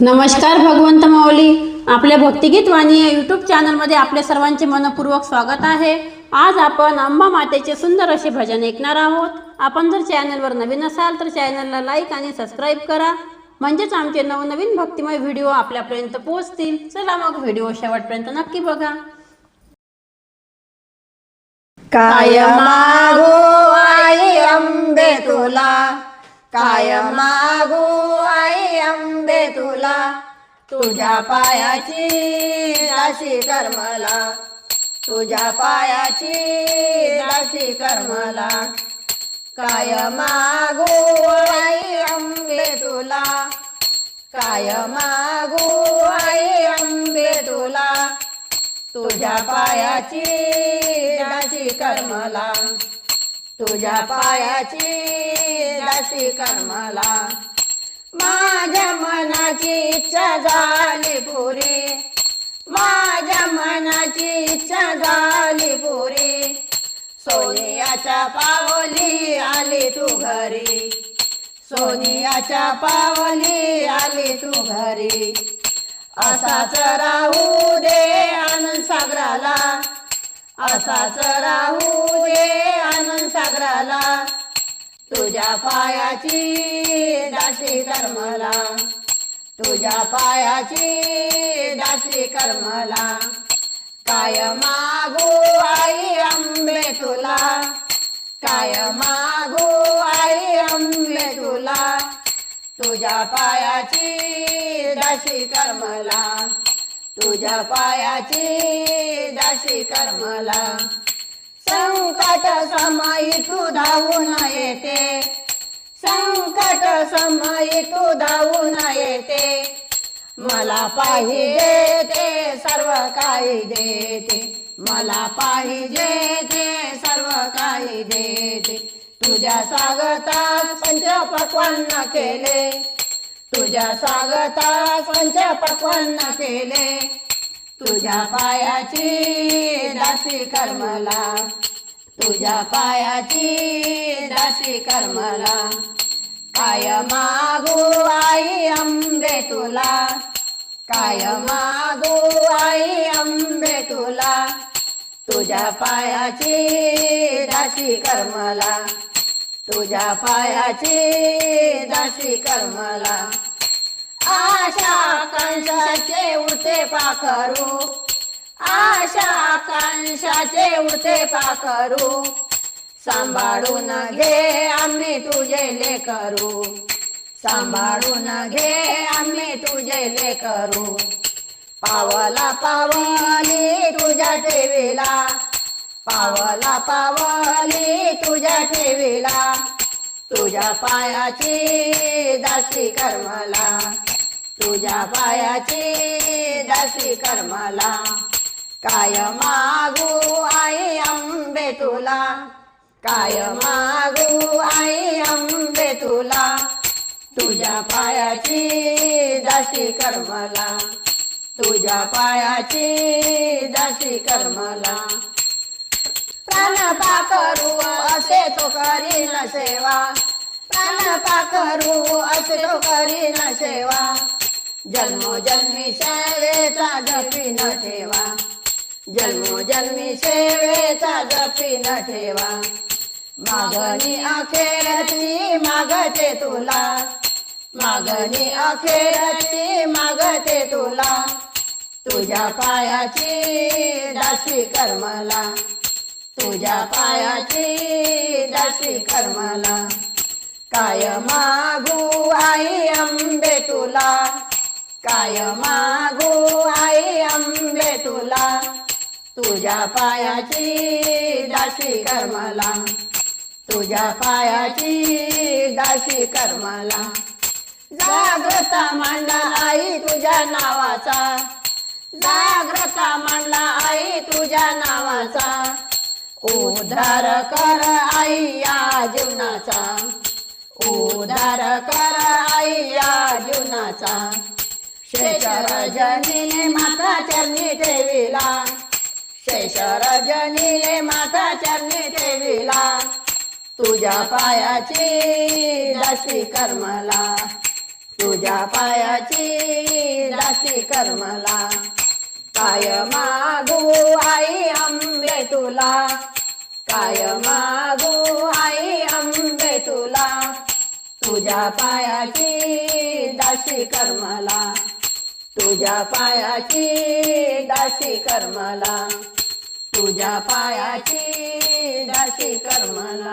नमस्कार भगवंत माऊली. आपल्या भक्तिगीत वाणी या यूट्यूब चॅनलमध्ये आपल्या सर्वांचे मनपूर्वक स्वागत आहे. आज आपण अंबा मातेचे सुंदर असे भजन ऐकणार आहोत. आपण जर चॅनलवर नवीन असाल तर चॅनलला लाईक आणि सबस्क्राईब करा. म्हणजेच आमचे नवनवीन भक्तिमय व्हिडिओ आपल्यापर्यंत पोहोचतील. चला मग व्हिडिओ शेवटपर्यंत नक्की बघा. काय मागो आई अंबे तुला. काय मागो तुला तुझ्या पायाची राशी कर्मला. तुझ्या पायाची राशी कर्मला. काय मागो आई अंबे तुला? काय मागो आई अंबे तुला? तुझ्या पायाची राशी कर्मला. तुझ्या पायाची राशी कर्मला. माझ्या मनाची इच्छा झाली पुरे. माझ्या मनाची इच्छा झाली पुरे. सोनियाच्या पावली आली तू घरी. सोनियाच्या पावली आली तू घरी. असाच राहू दे आनंद सागराला. असाच राहू दे आनंद सागराला. तुझ्या पायाची दासी कर्मला. तुझ्या पायाची दासी कर्मला. काय मागू आई अंबे तुला? काय मागू आई अंबे तुला? तुझ्या पायाची दासी कर्मला. तुझ्या पायाची दासी कर्मला. संकट समय तू धावून येते. संकट समय तू धावून येते. मला पाहिजे ते सर्व काही देते. मला पाहिजे ते सर्व काही देते. तुझ्या स्वागतात पक्वान केले. तुझ्या स्वागतात पक्वान केले. तुझ्या पायाची दासी कर्मला. तुझ्या पायाची दासी कर्मला. काय मागू आई अंबे तुला. काय मागू आई अंबे तुला. तुझ्या पायाची दासी कर्मला. तुझ्या पायाची दासी कर्मला. आशा कंसाचे उडते पाखरू. आशा आकांक्षाचे उडते पाखरू. सांभाळून घे आम्ही तुझे लेकरू. सांभाळून घे आम्ही तुझे लेकरू. पावला पावली तुझ्या ठेवीला. पावला पावली तुझ्या ठेवीला. तुझ्या पायाची दासी कर्मला. तुझ्या पायाची दासी कर्मला. काय मागू आई अंबे तुला? काय मागू आई अंबे तुला? तुझ्या पायाची दाशी कर्मला तुझ्या पायाची दाशी कर्मला प्राणपा करू असे तो करीन सेवा. प्राणपा करू असे तो करीन सेवा. जन्मोजन्मी सेवेचा जपी न ठेवा. जन्मोजन्मी सेवेचा जपी न ठेवा. मागणी अखेरची मागते तुला. मागणी अखेरची मागते तुला. तुझ्या पायाची दासी कर्मला. तुझ्या पायाची दासी कर्मला. काय मागू आई अंबे तुला? काय मागू आई अंबे तुला? तुझ्या पायाची दाशी कर्मला. तुझ्या पायाची दाशी कर्मला. जाग्रता मांडला आई तुझ्या नावाचा. जाग्रता मांडला आई तुझ्या नावाचा. उद्धार कर आई या जीवनाचा. उद्धार कर आई या जीवनाचा. शेषर जनीने माता चरणी ठेविला. शेषर जनीने माता चरणी ठेविला. तुझ्या पायाची दासी कर्मला. तुझ्या पायाची दासी कर्मला. काय मागू आई आंबे तुला? काय मागू आई आंबे तुला? तुझ्या पायाची दासी कर्मला. तुझ्या पायाची दासी कर्मला तुझ्या पायाची दासी कर्मला